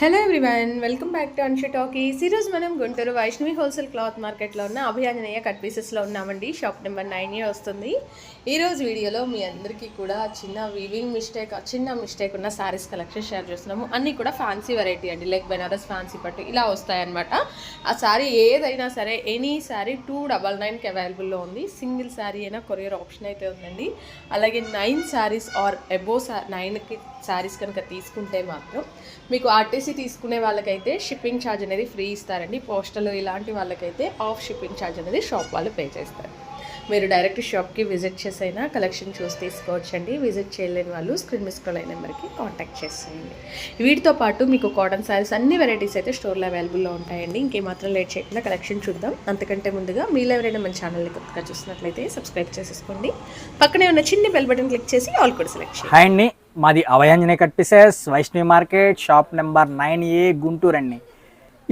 Hello everyone welcome back to Anshu talkies ఈరోజు మనం Guntur Vaishnavi wholesale cloth మార్కెట్లో ఉన్న అభియాంజనేయ కట్ పీసెస్లో ఉన్నామండి. షాప్ నెంబర్ నైన్ ఏ వస్తుంది. ఈరోజు వీడియోలో మీ అందరికీ కూడా చిన్న వీవింగ్ మిస్టేక్ చిన్న మిస్టేక్ ఉన్న శారీస్ కలెక్షన్ షేర్ చేస్తున్నాము. అన్నీ కూడా ఫ్యాన్సీ వెరైటీ అండి. లైక్ బెనారస్ ఫ్యాన్సీ పట్టు ఇలా వస్తాయన్నమాట. ఆ శారీ ఏదైనా సరే ఎనీ శారీ టూ డబల్ నైన్కి అవైలబుల్లో ఉంది. సింగిల్ శారీ అయినా కొరియర్ ఆప్షన్ అయితే ఉందండి. అలాగే నైన్ శారీస్ ఆర్ అబో నైన్కి శారీస్ కనుక తీసుకుంటే మాత్రం మీకు ఆర్టీసీ తీసుకునే వాళ్ళకైతే షిప్పింగ్ ఛార్జ్ అనేది ఫ్రీ ఇస్తారండి. పోస్టల్ ఇలాంటి వాళ్ళకైతే ఆఫ్ షిప్పింగ్ ఛార్జ్ అనేది షాప్ వాళ్ళు పే చేస్తారు. మీరు డైరెక్ట్ షాప్కి విజిట్ చేసైనా కలెక్షన్ చూసి తీసుకోవచ్చండి. విజిట్ చేయలేని వాళ్ళు స్క్రీన్ మిస్ కాల్ అయిన నెంబర్కి కాంటాక్ట్ చేసేయండి. వీటితో పాటు మీకు కాటన్ శారీస్ అన్ని వెరైటీస్ అయితే స్టోర్లో అవైలబుల్లో ఉంటాయండి. ఇంకేమాత్రం లేట్ చేయకుండా కలెక్షన్ చూద్దాం. అంతకంటే ముందుగా మీరు ఎవరైనా మన ఛానల్ని కొత్తగా చూసినట్లయితే సబ్స్క్రైబ్ చేసేసుకోండి. పక్కనే ఉన్న చిన్న బెల్ బటన్ క్లిక్ చేసి ఆల్ కూడా సెలెక్ట్ చేయండి. హాయ్ మాది Abhayanjaneya cut pieces Vaishnavi market shop number nine A Guntur అండి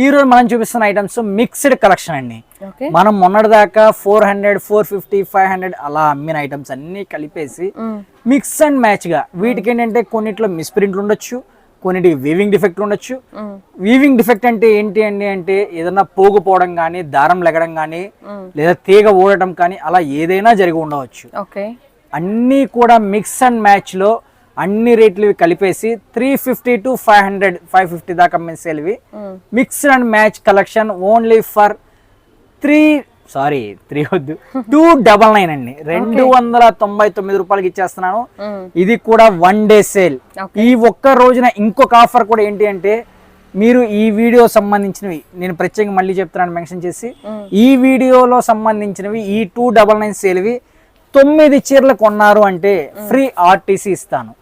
ఈరోజు మనం చూపిస్తున్న ఐటమ్స్ మిక్స్డ్ కలెక్షన్ అండి. మనం మొన్నటిదాకా four hundred four fifty five hundred అలా అమ్మిన ఐటమ్స్ అన్ని కలిపేసి మిక్స్ అండ్ మ్యాచ్గా వీటికి ఏంటంటే కొన్నిట్లో మిస్ప్రింట్లు ఉండొచ్చు కొన్నిటికి వీవింగ్ డిఫెక్ట్ ఉండొచ్చు. వీవింగ్ డిఫెక్ట్ అంటే ఏంటి అండి అంటే ఏదైనా పోగుపోవడం కానీ దారం లెగడం కానీ లేదా తీగ ఊడటం కానీ అలా ఏదైనా జరిగి ఉండవచ్చు. ఓకే అన్నీ కూడా మిక్స్ అండ్ మ్యాచ్లో అన్ని రేట్లు ఇవి కలిపేసి three fifty to five hundred five fifty దాకా మిస్సేల్వి mix and match collection only for three sorry three వద్దు. టూ డబల్ నైన్ అండి. రెండు వందల తొంభై తొమ్మిది రూపాయలకి ఇచ్చేస్తున్నాను. ఇది కూడా వన్ డే సేల్ ఈ ఒక్క రోజున ఇంకొక ఆఫర్ కూడా ఏంటి అంటే మీరు ఈ వీడియో సంబంధించినవి నేను ప్రత్యేకంగా మళ్ళీ చెప్తున్నాను మెన్షన్ చేసి ఈ వీడియోలో సంబంధించినవి ఈ టూ డబల్ నైన్ సేల్వి తొమ్మిది చీరలు కొన్నారు అంటే ఫ్రీ ఆర్టీసీ ఇస్తాను.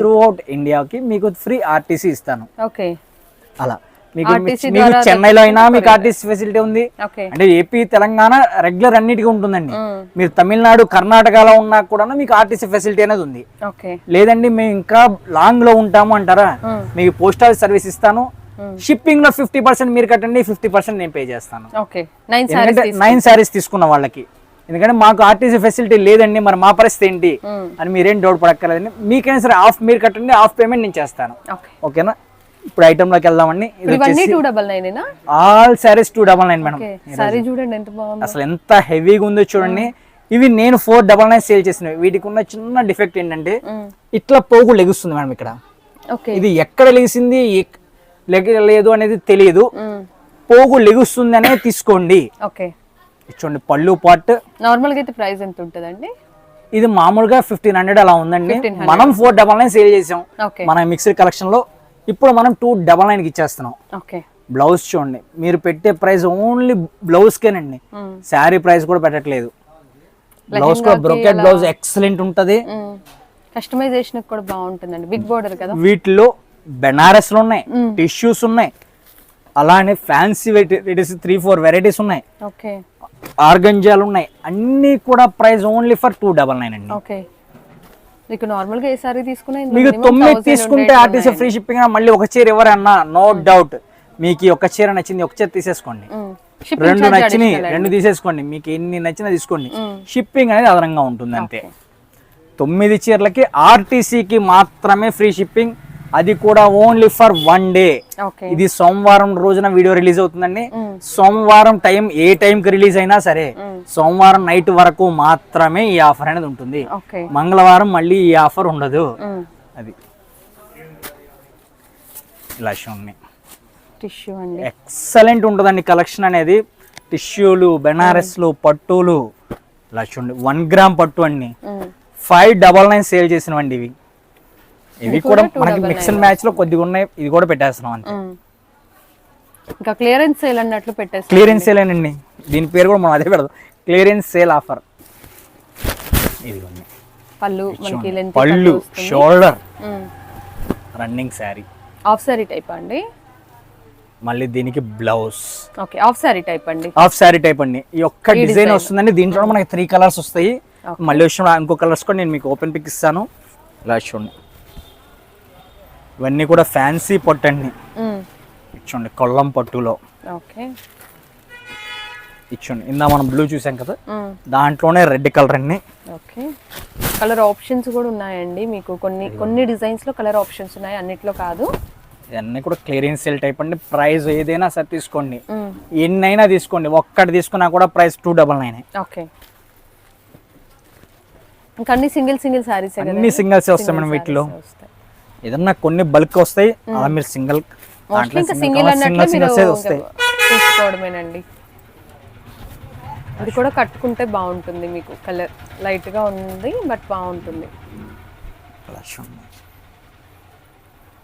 త్రూ అవుట్ ఇండియాకి మీకు ఫ్రీ ఆర్టీసీ ఇస్తాను. ఓకే. అలా. మీకు మీకు చెన్నైలో అయినా మీకు ఆర్టీసీ ఫెసిలిటీ ఉంది. అంటే ఏపీ తెలంగాణ రెగ్యులర్ అన్నిటికీ ఉంటుందండి. మీరు తమిళనాడు కర్ణాటకలో ఉన్నా కూడా మీకు ఆర్టీసీ ఫెసిలిటీ అనేది ఉంది. లేదండి మేము ఇంకా లాంగ్లో ఉంటాము అంటారా? మీకు పోస్టల్ సర్వీస్ ఇస్తాను. షిప్పింగ్లో ఫిఫ్టీ పర్సెంట్ మీరు కట్టండి ఫిఫ్టీ పర్సెంట్ నేను పే చేస్తాను. నైన్ శారీస్ తీసుకున్న వాళ్ళకి. ఎందుకంటే మాకు ఆర్టీసీ ఫెసిలిటీ లేదండి మరి మా పరిస్థితి ఏంటి అని మీరేం డౌట్ పడక్కర్లేదండి. మీకైనా సరే హాఫ్ మీరు కట్టండి హాఫ్ పేమెంట్ నేను చేస్తాను. ఓకే. ఓకేనా? ఇప్పుడు ఐటమ్లోకి వెళ్దామండి. All saris two double nine madam చూడండి అసలు ఎంత హెవీగా ఉందో చూడండి. ఇవి నేను ఫోర్ డబల్ నైన్ సేల్ చేసినవి. వీటికి ఉన్న చిన్న డిఫెక్ట్ ఏంటంటే ఇట్లా పోగు లెగుస్తుంది మేడం ఇక్కడ. ఇది ఎక్కడ లెగిసింది లెగలేదు అనేది తెలియదు పోగు లెగుస్తుంది అనే తీసుకోండి. చూడండి పళ్ళు పాట్. నార్మల్గా అయితే ప్రైస్ ఎంత ఉంటుందండి? ఇది మామూలుగా ఫిఫ్టీన్ హండ్రెడ్ అలా ఉందండి. మనం ఫోర్ డబల్ నైన్ సేల్ చేసాం. మన మిక్స్డ్ కలెక్షన్లో. ఇప్పుడు మనం టూ డబల్ నైన్కి ఇచ్చేస్తున్నాం. ఓకే బ్లౌజ్ చూడండి మీరు పెట్టే ప్రైస్ ఓన్లీ బ్లౌజ్ కేనండి. శారీ ప్రైస్ కూడా పెట్టట్లేదు. బ్లౌజ్ కూడా బ్రోకెట్ బ్లౌజ్ ఎక్సలెంట్ ఉంటది. కస్టమైజేషన్ కూడా బాగుంటుందండి. బిగ్ బోర్డర్ కదా? వీటిలో బెనారస్లు ఉన్నాయి టిష్యూస్ ఉన్నాయి అలానే fancy varieties three four varieties ఉన్నాయి. ఓకే ఆర్గంజాలు ఉన్నాయి. అన్నీ కూడా price only for two double nine అండి. ఓకే. మీకు నార్మల్గా ఏ సారీ తీసుకున్నా మీకు తొమ్మిది 1000 తీసుకుంటే ఆర్టీసీ. ఫ్రీ షిప్పింగ్ మళ్ళీ ఒక చీర ఎవరన్నా నో డౌట్ మీకు ఈ ఒక్క చీర నచ్చింది ఒక చీర తీసేసుకోండి. Shipping రెండు నచ్చినాయి additional రెండు తీసేసుకోండి. మీకు ఎన్ని నచ్చినా తీసుకోండి. షిప్పింగ్ అనేది అదనంగా ఉంటుంది అంతే తొమ్మిది చీరలకి ఆర్టీసీకి మాత్రమే ఫ్రీ షిప్పింగ్. అది కూడా ఓన్లీ ఫర్ వన్ డే ఇది సోమవారం రోజున వీడియో రిలీజ్ అవుతుందండి. సోమవారం టైం ఏ టైం కి రిలీజ్ అయినా సరే సోమవారం నైట్ వరకు మాత్రమే ఈ ఆఫర్ అనేది ఉంటుంది. మంగళవారం మళ్ళీ ఈ ఆఫర్ ఉండదు. మ్మ్. అది. ఇలా ఉన్నాయి టిష్యూ అండి. ఎక్సలెంట్ ఉంటుందండి కలెక్షన్ అనేది. టిష్యూలు బెనారస్లు పట్టులు చూడండి. వన్ గ్రామ్ పట్టు అండి. ఫైవ్ డబల్ నైన్ సేల్ చేసినవండి ఇవి. ఇవి కూడా మనకి మిక్స్ అండ్ మ్యాచ్లో కొద్దిగా ఉన్నాయి. ఇది కూడా పెట్టేస్తున్నాం అంతే. ఇంకా క్లియరెన్స్ సేల్ అన్నట్లు పెట్టేసి క్లియరెన్స్ సేల్ అండి. దీని పేరు కూడా మనం అదే పెడదాం. క్లియరెన్స్ సేల్ ఆఫర్ ఇదిగోండి. పళ్ళు మనకి లెంత్ పళ్ళు shoulder running sari half sari type అండి? మళ్ళీ దీనికి blouse okay half sari type అండి. హాఫ్ శారీ టైప్ అండి. ఈ ఒక్క డిజైన్ వస్తుందండి. దీంట్లో మనకి త్రీ కలర్స్ వస్తాయి. మళ్ళీ వచ్చిన ఇంకో కలర్స్ కూడా నేను మీకు ఓపెన్ పిక్ ఇస్తాను. ఇలా చూడండి. ఇవన్నీ కూడా ఫ్యాన్సీ పట్టు అండి. ఇచ్చోండి కొల్లం పట్టులో. ఓకే. ఇచ్చోండి. ఇందా మనం బ్లూ చూసాం కదా. దాంట్లోనే రెడ్ కలర్ అండి. ఓకే. కలర్ ఆప్షన్స్ కూడా ఉన్నాయండి మీకు. కొన్ని కొన్ని డిజైన్స్లో కలర్ ఆప్షన్స్ ఉన్నాయి అన్నిట్లో కాదు. ఇవన్నీ కూడా క్లియరెన్స్ సేల్ టైప్ అండి. ప్రైస్ ఏదైనా సరే తీసుకోండి. ఎన్నైనా తీసుకోండి. ఒక్కటి తీసుకున్నా కూడా price two double nine. Okay. ఇంకా అన్ని సింగిల్ సింగిల్ సారీస్ అన్ని సింగిల్స్ వస్తాయి మేడం వీటిలో. ఏదన్నా కొన్ని బల్క్ వస్తాయి అలా మీరు సింగిల్ సింగిల్ వస్తాయి. తీసుకోవడమేనండి. ఇది కూడా కట్టుకుంటే బాగుంటుంది మీకు. కలర్ లైట్గా ఉంది బట్ బాగుంటుంది.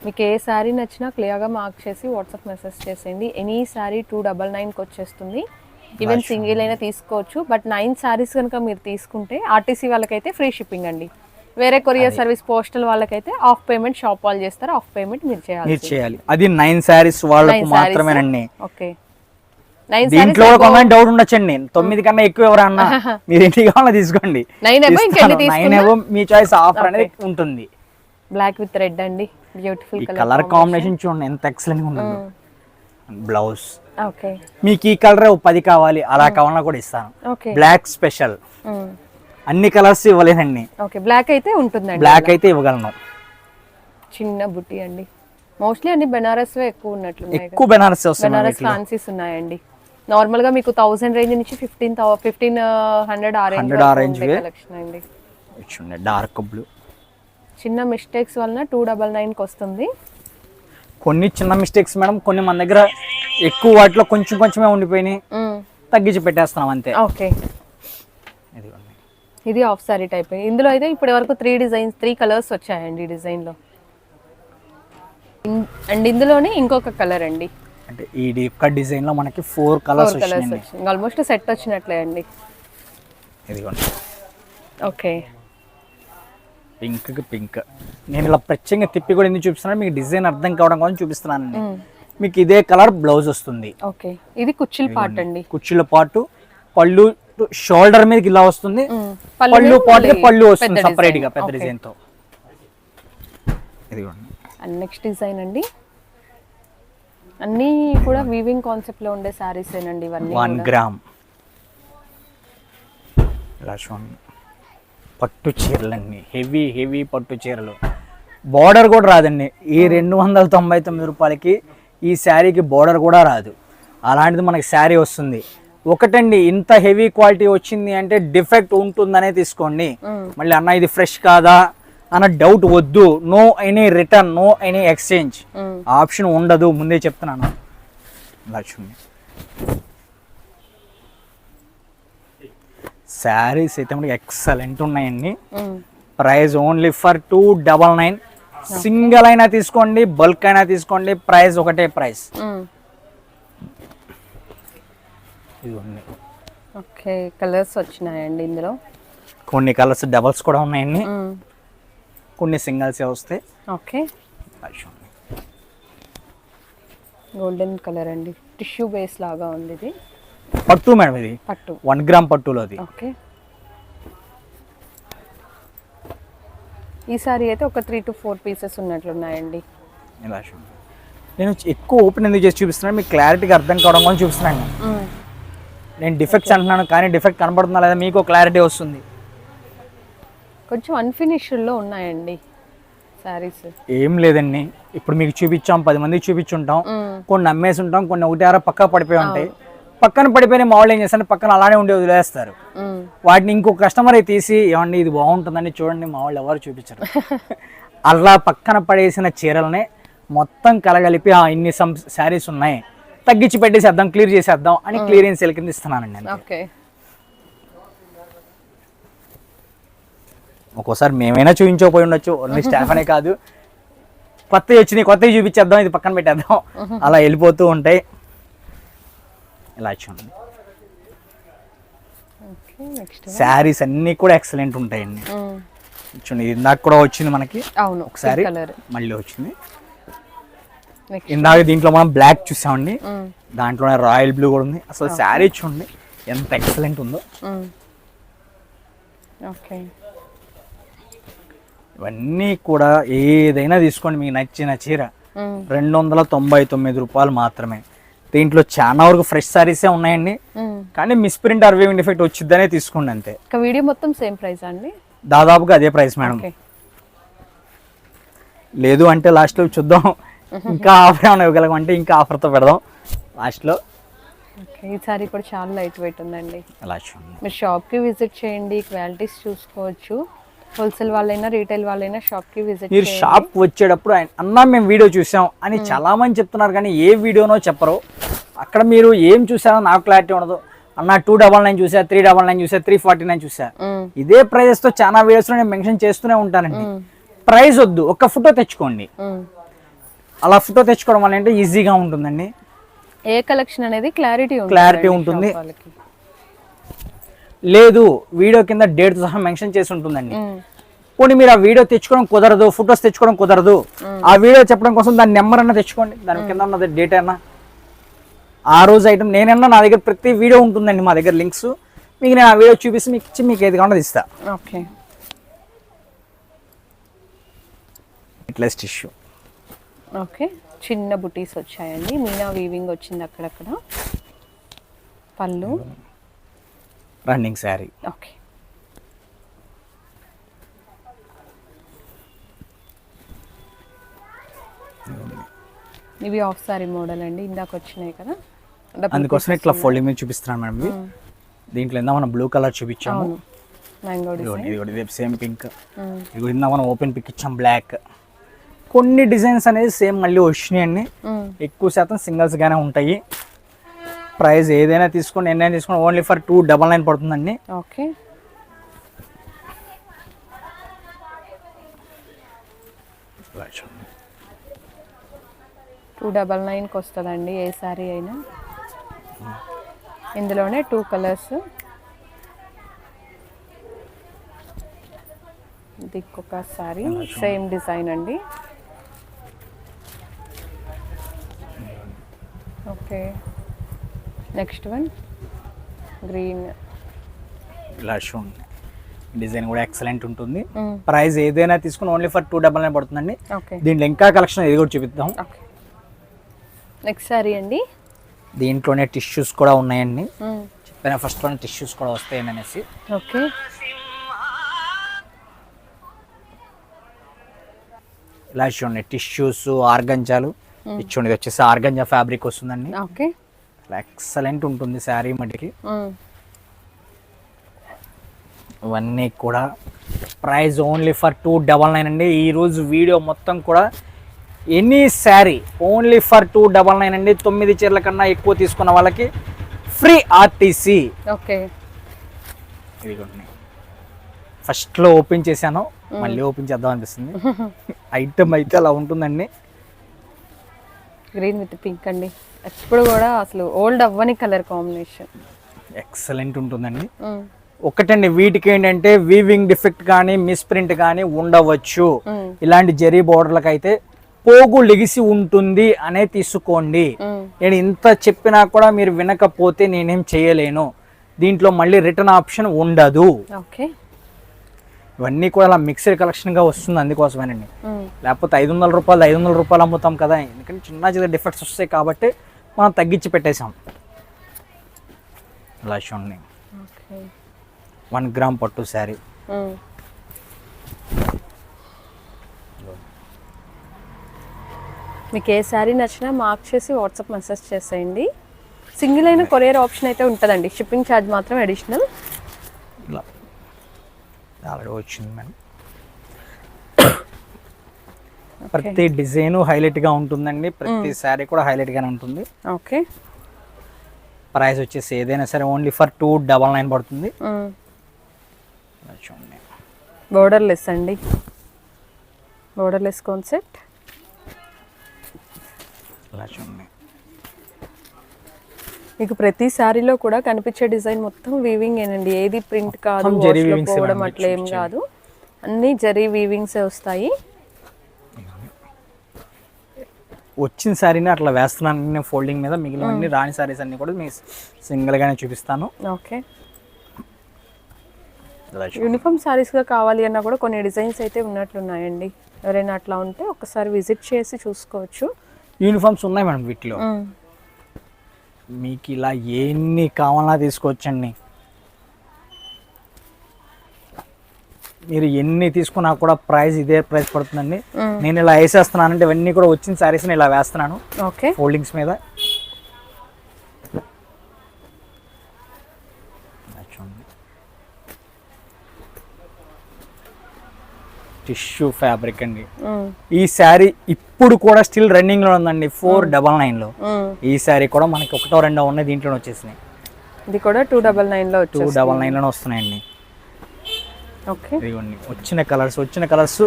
మీకు ఏ శారీ నచ్చినా క్లియర్గా మార్క్ చేసి వాట్సాప్ మెసేజ్ చేసేయండి. ఎనీ శారీ టూ డబల్ నైన్కి వచ్చేస్తుంది. ఈవెన్ సింగిల్ అయినా తీసుకోవచ్చు బట్ నైన్ శారీస్ కనుక మీరు తీసుకుంటే ఆర్టీసీ వాళ్ళకైతే ఫ్రీ షిప్పింగ్ అండి. వేరే కొరియర్ సర్వీస్ పోస్టల్ వాళ్ళకైతే ఆఫ్ పేమెంట్ షాప్ వాళ్ళు చేస్తారు ఆఫ్ పేమెంట్ మీరు చేయాలి మీరు చేయాలి. అది నైన్ శారీస్ వాళ్ళకు మాత్రమేనండి. ఓకే. దీంట్లో కొంతమంది డౌట్ ఉండొచ్చండి. తొమ్మిది కన్నా ఎక్కువ ఎవరు అన్న మీరు ఎన్ని కావాలో తీసుకోండి. నైన్ ఏవో మీ చాయిస్ ఆఫర్ అనేది ఉంటుంది. బ్లాక్ విత్ రెడ్ అండి. బ్యూటిఫుల్ ఈ కలర్ కాంబినేషన్ చూడండి ఎంత ఎక్సలెంట్గా ఉంటుందో బ్లౌజ్ ఓకే. మీకు ఈ కలర్ పది కావాలి అలా కావాలన్నా కూడా ఇస్తాను. ఓకే. బ్లాక్ స్పెషల్ అన్ని కలర్స్ ఇవ్వలేదండి ఓకే బ్లాక్ అయితే ఉంటుందండి బ్లాక్ అయితే ఇవ్వగలను. చిన్న బుట్టి అండి. మోస్ట్లీ అన్ని బెనారస్ ఎక్కువ ఉన్నట్లున్నాయి కదా. ఎక్కువ బెనారస్ బెనారస్ ఫ్యాన్సీస్ ఉన్నాయండి. నార్మల్గా మీకు థౌసండ్ రేంజ్ నుంచి ఫిఫ్టీన్ ఫిఫ్టీన్ హండ్రెడ్ ఆ రేంజ్ 100 ఆ range వే. కలెక్షన్ అండి. డార్క్ బ్లూ చిన్న మిస్టేక్స్ వలన టూ డబల్ నైన్కి వస్తుంది. కొన్ని చిన్న మిస్టేక్స్ మేడం కొన్ని మన దగ్గర ఎక్కువ వాటిలో కొంచెం కొంచెమే ఉండిపోయినాయి. తగ్గించి పెట్టేస్తున్నాం అంతే. ఓకే. ఇది ఆఫ్ సారీ టైప్. ఇందులో అయితే ఇప్పటి వరకు త్రీ డిజైన్స్ త్రీ కలర్స్ వచ్చాయండి ఈ డిజైన్లో అండ్ ఇందులోనే ఇంకొక కలర్ అండి. అంటే ఈ డీప్ కట్ డిజైన్లో మనకి ఫోర్ కలర్స్ కలర్స్ వచ్చింది ఆల్మోస్ట్ సెట్ వచ్చినట్లే అండి. ఇదిగోండి. ఓకే. పింక్కి పింక్. నేను ఇలా ప్రత్యేకంగా తిప్పి కూడా ఎందుకు చూపిస్తున్నాను? మీకు డిజైన్ అర్థం కావడం కోసం చూపిస్తున్నానండి. మీకు ఇదే కలర్ బ్లౌజ్ వస్తుంది. ఓకే. ఇది కుచ్చిల్ పార్ట్ అండి కుర్చీల పాటు పళ్ళు షోల్డర్ మీదకి ఇలా వస్తుంది. పళ్ళు పాటుగా మళ్ళీ పళ్ళు వస్తుంది సపరేట్గా. పెద్ద. డిజైన్తో. నెక్స్ట్ డిజైన్ అండి. అన్నీ కూడా వీవింగ్ కాన్సెప్ట్లో ఉండే సారీస్ ఏనండి ఇవన్నీ వన్. గ్రామ్ పట్టు చీరలన్నీ. హెవీ హెవీ పట్టు చీరలు. బార్డర్ కూడా రాదండి. ఈ రెండు వందల తొంభై తొమ్మిది రూపాయలకి ఈ శారీకి బార్డర్ కూడా రాదు. అలాంటిది మనకి శారీ వస్తుంది. ఒకటండి ఇంత హెవీ క్వాలిటీ వచ్చింది అంటే డిఫెక్ట్ ఉంటుందనే తీసుకోండి. మళ్ళీ అన్న ఇది ఫ్రెష్ కాదా? అన్న డౌట్ వద్దు. No any return no any exchange. Option ఉండదు ముందే చెప్తున్నాను. చూడండి శారీస్ అయితే మనకి ఎక్సలెంట్ ఉన్నాయండి. Price only for two double nine single అయినా తీసుకోండి బల్క్ అయినా తీసుకోండి ప్రైస్ ఒకటే ప్రైస్ ఇదిగోండి ఓకే కలర్స్ వచ్చినాయండి ఇందులో? కొన్ని కలర్స్ డబల్స్ కూడా ఉన్నాయండి. కొన్ని సింగిల్స్ వస్తాయి ఓకే. గోల్డెన్ కలర్ అండి. టిష్యూ బేస్ లాగా ఉంది ఇది. పట్టు మేడం ఇది. పట్టు. వన్ గ్రామ్ పట్టులోది ఓకే. ఈ సారీ అయితే ఒక త్రీ టు ఫోర్ పీసెస్ ఉన్నట్లున్నాయండి నేను ఎక్కువ ఓపెన్ ఎందుకు చేసి చూపిస్తున్నాను? మీకు క్లారిటీగా అర్థం కావడం కోసం చూపిస్తున్నాను. నేను డిఫెక్ట్స్ అంటున్నాను కానీ డిఫెక్ట్ కనబడుతుందా లేదా మీకు క్లారిటీ వస్తుంది. కొంచెం అన్ఫినిష్డ్లో ఉన్నాయండి సారీస్ ఏం లేదండి. ఇప్పుడు మీకు చూపించాం పది మందికి చూపించుంటాం కొన్ని అమ్మేసి ఉంటాం కొన్ని ఒకటి ఆరో పక్క పడిపోయి ఉంటాయి. పక్కన పడిపోయిన మా వాళ్ళు ఏం చేస్తారు పక్కన అలానే ఉండి వదిలేస్తారు. వాటిని ఇంకొక కస్టమర్ తీసి ఏమండి ఇది బాగుంటుందని చూడండి మా వాళ్ళు ఎవరు చూపించరు. అలా పక్కన పడేసిన చీరలనే మొత్తం కలగలిపి "ఆ, ఇన్ని సమ్ శారీస్ ఉన్నాయి. తగ్గించి పెట్టేసేద్దాం క్లియర్ చేసేద్దాం అని క్లియరెన్స్ సెల్ కింద ఇస్తున్నానండి నేను ఒక్కోసారి మేమైనా చూపించకపోయి ఉండొచ్చు ఓన్లీ స్టాఫ్ అనే కాదు. కొత్తవి వచ్చినాయి కొత్తవి చూపించేద్దాం ఇది పక్కన పెట్టేద్దాం. అలా వెళ్ళిపోతూ ఉంటాయి. ఇలా చూడండి. శారీస్ అన్నీ కూడా ఎక్సలెంట్ ఉంటాయండి. చూడండి ఇది ఇందాక కూడా వచ్చింది మనకి. అవును ఒకసారి మళ్ళీ వచ్చింది. ఇందాక దీంట్లో మనం బ్లాక్ చూసామండి. దాంట్లోనే రాయల్ బ్లూ కూడా ఉంది. అసలు శారీ చూడండి. ఎంత ఎక్సలెంట్ ఉందో. ఓకే. ఇవన్నీ కూడా ఏదైనా తీసుకోండి. మీకు నచ్చిన చీర. రెండు వందల తొంభై తొమ్మిది రూపాయలు మాత్రమే. దీంట్లో చాలా వరకు ఫ్రెష్ శారీసే ఉన్నాయండి. కానీ మిస్ప్రింట్ అర్వేవింగ్ డిఫెక్ట్ వచ్చిద్దనే తీసుకోండి అంతే. వీడియో మొత్తం సేమ్ ప్రైస్ అండి? దాదాపుగా అదే ప్రైస్ మేడం లేదు అంటే లాస్ట్లో చూద్దాం. ఇంకా ఆఫర్ ఏమైనా ఇవ్వగలమంటే ఇంకా ఆఫర్తో పెడదాం. లాస్ట్లో ఓకే ఈ సారీ కూడా చాలా లైట్ వెయిట్ ఉందండి. మీరు షాప్కి విజిట్ చేయండి క్వాలిటీస్ చూసుకోవచ్చు. హోల్సేల్ వాళ్ళైనా రీటైల్ వాళ్ళైనా షాప్కి విజిట్ మీరు షాప్ వచ్చేటప్పుడు అన్నా మేము వీడియో చూసాం అని చాలా మంది చెప్తున్నారు కానీ ఏ వీడియోనో చెప్పరు. అక్కడ మీరు ఏం చూసారో నాకు క్లారిటీ ఉండదు. అన్న టూ డబల్ నైన్ చూసా త్రీ డబల్ నైన్ చూసా త్రీ ఫార్టీ నైన్ చూసా. ఇదే ప్రైజెస్తో చాలా వీడియోస్లో నేను మెన్షన్ చేస్తూనే ఉంటానండి. ప్రైస్ వద్దు ఒక్క ఫోటో తెచ్చుకోండి. అలా ఫోటో తెచ్చుకోవడం వల్ల ఏంటంటే ఈజీగా ఉంటుందండి. ఏ కలెక్షన్ అనేది క్లారిటీ Clarity ఉంటుంది. లేదు వీడియో కింద డేట్ సహా మెన్షన్ చేసి ఉంటుందండి. పోనీ మీరు ఆ వీడియో తెచ్చుకోవడం కుదరదు ఫొటోస్ తెచ్చుకోవడం కుదరదు. ఆ వీడియో చెప్పడం కోసం దాని నెంబర్ అన్న తెచ్చుకోండి. దాని కింద ఉన్నది డేట్ అన్నా. ఆ రోజు ఐటమ్ నేనన్నా నా దగ్గర ప్రతి వీడియో ఉంటుందండి మా దగ్గర లింక్స్. మీకు నేను ఆ వీడియో చూపిస్తే మీకు ఇచ్చి మీకు ఏది కావాలో ఇస్తా. ఓకే. ఇట్లెస్ టిష్యూ ఓకే. చిన్న బుటీస్ వచ్చాయండి. మీనా వీవింగ్ వచ్చింది అక్కడక్కడ. పళ్ళు. రన్నింగ్ శారీ. ఓకే. ఇవి ఆఫ్ సారీ మోడల్ అండి. ఇందాక వచ్చినాయి కదా. అందుకోసం ఇట్లా ఫోల్డింగ్ మీద చూపిస్తున్నాను మేడం ఇవి. దీంట్లో ఇందా మనం బ్లూ కలర్ చూపించాము. మ్యాంగో ఇదిగోండి, ఇది కూడా ఇదే సేమ్ పింక్ ఇది కూడా ఇందా మనం ఓపెన్ పిక్ ఇచ్చాం బ్లాక్ కొన్ని డిజైన్స్ అనేది సేమ్ మళ్ళీ వచ్చినాయండి ఎక్కువ శాతం సింగిల్స్ గానే ఉంటాయి. ప్రైస్ ఏదైనా తీసుకోండి ఎన్నైనా తీసుకోండి only for two double nine పడుతుందండి. ఓకే. టూ డబల్ నైన్కి వస్తుందండి ఏ సారీ అయినా. ఇందులోనే టూ కలర్స్ ఇది ఇంకొక సారీ సేమ్ డిజైన్ అండి. ఓకే. నెక్స్ట్ వన్ గ్రీన్ ఇలా చూడండి డిజైన్ కూడా ఎక్సలెంట్ ఉంటుంది. ప్రైస్ ఏదైనా తీసుకుని only for two double nine పడుతుందండి. ఓకే దీంట్లో ఇంకా కలెక్షన్ ఇది కూడా చూపిద్దాం. ఓకే నెక్స్ట్ సారీ అండి. దీంట్లోనే టిష్యూస్ కూడా ఉన్నాయండి. చెప్పిన ఫస్ట్లోనే టిష్యూస్ కూడా వస్తాయని అనేసి ఓకే ఇలా చూడండి టిష్యూస్ ఆర్గంజాలు. ఇది వచ్చేసి ఆర్గంజా ఫ్యాబ్రిక్ వస్తుందండి. ఓకే. ఎక్సలెంట్ ఉంటుంది శారీ మటుకి. ఇవన్నీ కూడా price only for two double nine అండి. ఈరోజు వీడియో మొత్తం కూడా any sari only for two double nine అండి. తొమ్మిది చీరల కన్నా ఎక్కువ తీసుకున్న వాళ్ళకి ఫ్రీ ఆర్టీసీ. ఓకే. ఇదిగోండి. ఫస్ట్లో ఓపెన్ చేశాను. మళ్ళీ ఓపెన్ చేద్దాం అనిపిస్తుంది. ఐటమ్ అయితే అలా ఉంటుందండి. గ్రీన్ విత్ పింక్ అండి. ఎప్పుడు కూడా అసలు ఓల్డ్ అవ్వని కలర్ కాంబినేషన్. ఎక్సలెంట్ ఉంటుందండి. ఒకటండి వీటికి ఏంటంటే వీవింగ్ డిఫెక్ట్ కానీ మిస్ప్రింట్ కానీ ఉండవచ్చు. ఇలాంటి జరీ బోర్డర్లకు అయితే పోగు లెగిసి ఉంటుంది అనే తీసుకోండి. నేను ఇంత చెప్పినా కూడా మీరు వినకపోతే నేనేం చేయలేను. దీంట్లో మళ్ళీ రిటర్న్ ఆప్షన్ ఉండదు. ఓకే. ఇవన్నీ కూడా అలా మిక్స్డ్ కలెక్షన్గా వస్తుంది అందుకోసమేనండి. లేకపోతే ఐదు వందల రూపాయలు ఐదు వందల రూపాయలు అమ్ముతాం కదా ఎందుకంటే చిన్న చిన్న డిఫెక్ట్స్ వస్తాయి కాబట్టి మనం తగ్గించి పెట్టేశాం. అలా చూడండి. ఓకే. వన్ గ్రామ్ పట్టు శారీ. మీకు ఏ శారీ నచ్చినా మార్క్ చేసి వాట్సాప్ మెసేజ్ చేసేయండి. సింగిల్ అయిన కొరియర్ ఆప్షన్ అయితే ఉంటుందండి. షిప్పింగ్ ఛార్జ్ మాత్రం అడిషనల్ ఇలా. ఆల్రెడీ వచ్చింది మేడం. ప్రతి డిజైన్ హైలైట్గా ఉంటుందండి. ప్రతి శారీ కూడా హైలైట్ గానే ఉంటుంది. ఓకే. ప్రైస్ వచ్చేసి ఏదైనా సరే only for two double nine పడుతుంది. చూడండి. బోర్డర్లెస్ అండి. బోర్డర్లెస్ కాన్సెప్ట్ ఇలా చూడండి. మీకు ప్రతి శారీలో కూడా కనిపించే డిజైన్ మొత్తం వీవింగ్ ఏనండి. ఏది ప్రింట్ కాదు పోవడం అట్లా ఏం కాదు. అన్ని జరీ వీవింగ్సే వస్తాయి. వచ్చిన శారీని అట్లా వేస్తున్నాను. నేను ఫోల్డింగ్ మీద మిగిలినవన్నీ రాని శారీస్ అన్ని కూడా మీ సింగిల్ గానే చూపిస్తాను. ఓకే. యూనిఫామ్ శారీస్గా కావాలి అన్నా కూడా కొన్ని డిజైన్స్ అయితే ఉన్నట్లున్నాయండి. ఎవరైనా అట్లా ఉంటే ఒకసారి విజిట్ చేసి చూసుకోవచ్చు. యూనిఫామ్స్ ఉన్నాయి మేడం వీటిలో. మీకు ఇలా ఎన్ని కావాలన్నా తీసుకోవచ్చండి. మీరు ఎన్ని తీసుకున్నా కూడా ప్రైస్ ఇదే ప్రైస్ పడుతుందండి. నేను ఇలా వేసేస్తున్నానంటే ఇవన్నీ కూడా వచ్చిన శారీస్ని ఇలా వేస్తున్నాను. ఓకే. ఫోల్డింగ్స్ మీద. టిష్యూ ఫ్యాబ్రిక్ అండి. ఈ శారీ ఇప్పుడు కూడా స్టిల్ రన్నింగ్లో ఉందండి. ఫోర్ డబల్ నైన్లో ఈ శారీ కూడా మనకి ఒకటో రెండో ఉన్నాయి దీంట్లో వచ్చేసినాయి. ఇది కూడా టూ డబల్ నైన్లో టూ వచ్చేసి డబల్ నైన్లోనే వస్తున్నాయండి. ఓకే. ఇదిగోండి వచ్చిన కలర్స్ వచ్చిన కలర్స్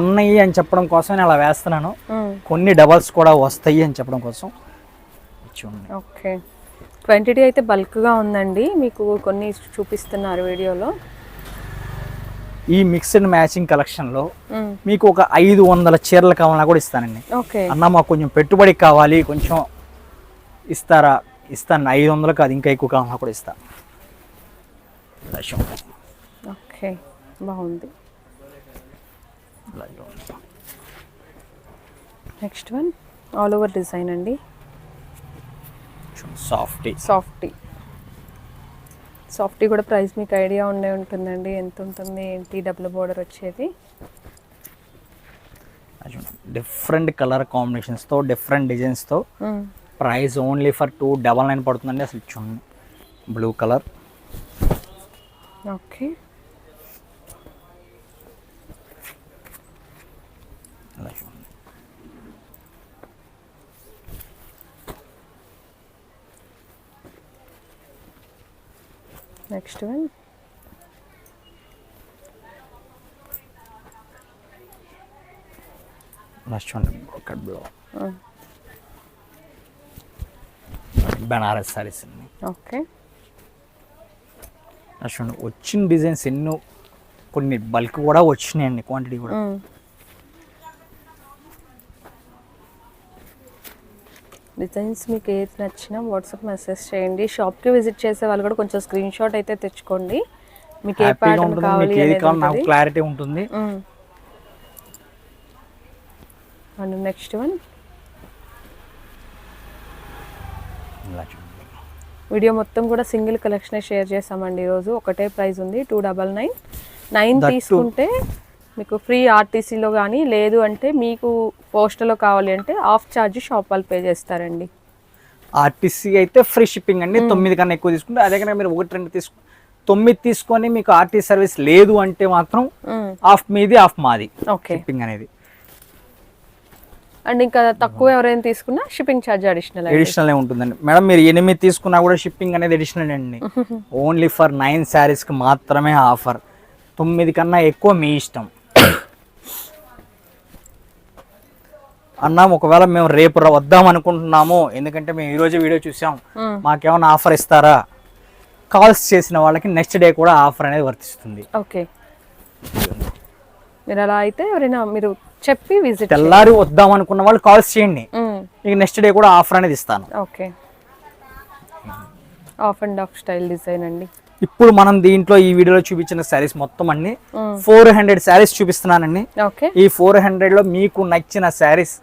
ఉన్నాయి అని చెప్పడం కోసం నేను అలా వేస్తున్నాను. కొన్ని డబల్స్ కూడా వస్తాయి అని చెప్పడం కోసం. ఓకే. క్వాంటిటీ అయితే బల్క్గా ఉందండి. మీకు కొన్ని చూపిస్తున్నారు వీడియోలో. ఈ మిక్స్డ్ మ్యాచింగ్ కలెక్షన్లో మీకు ఒక ఐదు వందల చీరలు కావాలన్నా కూడా ఇస్తానండి. ఓకే. అన్న మాకు కొంచెం పెట్టుబడి కావాలి కొంచెం ఇస్తారా? ఇస్తాను. ఐదు వందలు కాదు ఇంకా ఎక్కువ కావాలన్నా కూడా ఇస్తా. ఓకే. బాగుంది. Next one. All over design అండి. సాఫ్టీ సాఫ్టీ సాఫ్టీ కూడా ప్రైస్ మీకు ఐడియా ఉండే ఉంటుందండి. ఎంత ఉంటుంది ఏంటి డబుల్ బోర్డర్ వచ్చేది? డిఫరెంట్ కలర్ కాంబినేషన్స్తో different డిజైన్స్తో price only for two double nine పడుతుందండి అసలు. చూడండి బ్లూ కలర్ ఓకే ఇలా చూడండి నెక్స్ట్ వన్ ఇలా చూడండి బ్రోకెట్ బ్లో బెనారస్ సారీస్ అండి ఓకే ఇలా చూడండి వచ్చిన డిజైన్స్ ఎన్నో కొన్ని బల్క్ కూడా వచ్చినాయండి క్వాంటిటీ కూడా. డిజైన్స్ మీకు ఏది నచ్చినా వాట్సాప్ మెసేజ్ చేయండి. షాప్కి విజిట్ చేసే వాళ్ళు కూడా కొంచెం స్క్రీన్ షాట్ అయితే తెచ్చుకోండి. మీకు ఏ ప్యాటర్న్ కావాలి నాకు. క్లారిటీ ఉంటుంది. And next one. వీడియో మొత్తం కూడా సింగిల్ కలెక్షన్ షేర్ చేసామండి ఈరోజు. ఒకటే ప్రైస్ ఉంది టూ డబల్ నైన్. నైన్. తీసుకుంటే మీకు ఫ్రీ ఆర్టీసీలో కానీ లేదు అంటే మీకు పోస్టలో కావాలి అంటే ఆఫ్ ఛార్జ్ షాప్ వాళ్ళు పే చేస్తారండి. ఆర్టీసీ అయితే ఫ్రీ షిప్పింగ్ అండి. తొమ్మిది కన్నా ఎక్కువ తీసుకుంటే అదే కనుక మీరు ఒకటి రెండు తీసుకు తొమ్మిది తీసుకొని మీకు ఆర్టీ సర్వీస్ లేదు అంటే మాత్రం. ఆఫ్ మీది ఆఫ్ మాది ఓకే. షిప్పింగ్ అనేది. అండ్ ఇంకా తక్కువ ఎవరైనా తీసుకున్నా షిప్పింగ్ ఛార్జ్ అడిషనల్ అండి. ఎడిషనల్ ఉంటుందండి. మేడం మీరు ఎనిమిది తీసుకున్నా కూడా షిప్పింగ్ అనేది ఎడిషనల్ అండి. ఓన్లీ ఫర్ నైన్ శారీస్కి మాత్రమే ఆఫర్. తొమ్మిది కన్నా ఎక్కువ మీ ఇష్టం. అన్నాం ఒకవేళ మేము రేపు వద్దాం అనుకుంటున్నాము ఎందుకంటే మేము ఈరోజు వీడియో చూసాం. మాకేమైనా ఆఫర్ ఇస్తారా? కాల్స్ చేసిన వాళ్ళకి నెక్స్ట్ డే కూడా ఆఫర్ అనేది వర్తిస్తుంది. ఓకే. మీరు అలా అయితే ఎవరైనా మీరు చెప్పి విజిట్ తెల్లారి వద్దాం అనుకున్న వాళ్ళు కాల్స్ చేయండి. ఇక నెక్స్ట్ డే కూడా ఆఫర్ అనేది ఇస్తాను. Okay. Half and half style design అండి. ఇప్పుడు మనం దీంట్లో ఈ వీడియోలో చూపించిన శారీస్ మొత్తం అన్ని ఫోర్ హండ్రెడ్ శారీస్ చూపిస్తున్నానండి. ఓకే. ఈ ఫోర్ హండ్రెడ్లో మీకు నచ్చిన శారీస్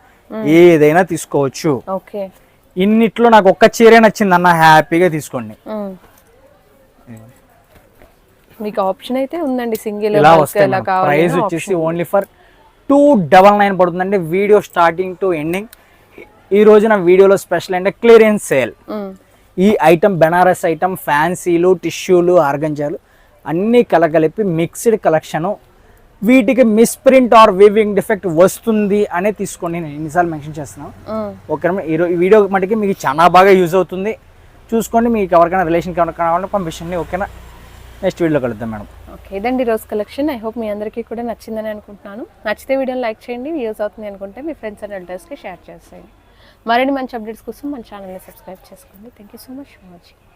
ఏదైనా తీసుకోవచ్చు. ఓకే. ఇన్నిట్లో నాకు ఒక్క చీరే నచ్చింది అన్న హ్యాపీగా తీసుకోండి. మీకు ఆప్షన్ అయితే ఉందండి సింగిల్ ఇలా వస్తాయి ప్రైస్ వచ్చేసి only for two double nine పడుతుందండి. వీడియో స్టార్టింగ్ టు ఎండింగ్ ఈ రోజున వీడియోలో స్పెషల్ అంటే క్లియరెన్స్ సేల్ ఈ ఐటమ్ బెనారస్ ఐటమ్ ఫ్యాన్సీలు టిష్యూలు ఆర్గంజాలు అన్నీ కలగలిపి మిక్స్డ్ కలెక్షను వీటికి మిస్ప్రింట్ ఆర్ వీవింగ్ డిఫెక్ట్ వస్తుంది అనే తీసుకోండి నేను ఎన్నిసార్లు మెన్షన్ చేస్తున్నాను. ఓకే ఈ వీడియో మటుకి మీకు చాలా బాగా యూజ్ అవుతుంది. చూసుకోండి మీకు ఎవరికైనా రిలేషన్కి ఎవరికైనా కావాలంటే పంపించండి ఓకేనా? నెక్స్ట్ వీడియోలో కలుద్దాం మేడం. ఓకే ఇదండి రోజు కలెక్షన్ ఐ హోప్ మీ అందరికీ కూడా నచ్చిందని అనుకుంటున్నాను. నచ్చితే వీడియోని లైక్ చేయండి యూస్ అవుతుంది అనుకుంటే మీ ఫ్రెండ్స్ అండ్ రిలేటివ్స్కి షేర్ చేసేయండి. మరిన్ని మంచి అప్డేట్స్ కోసం మన ఛానల్ని సబ్స్క్రైబ్ చేసుకోండి. Thank you so much for watching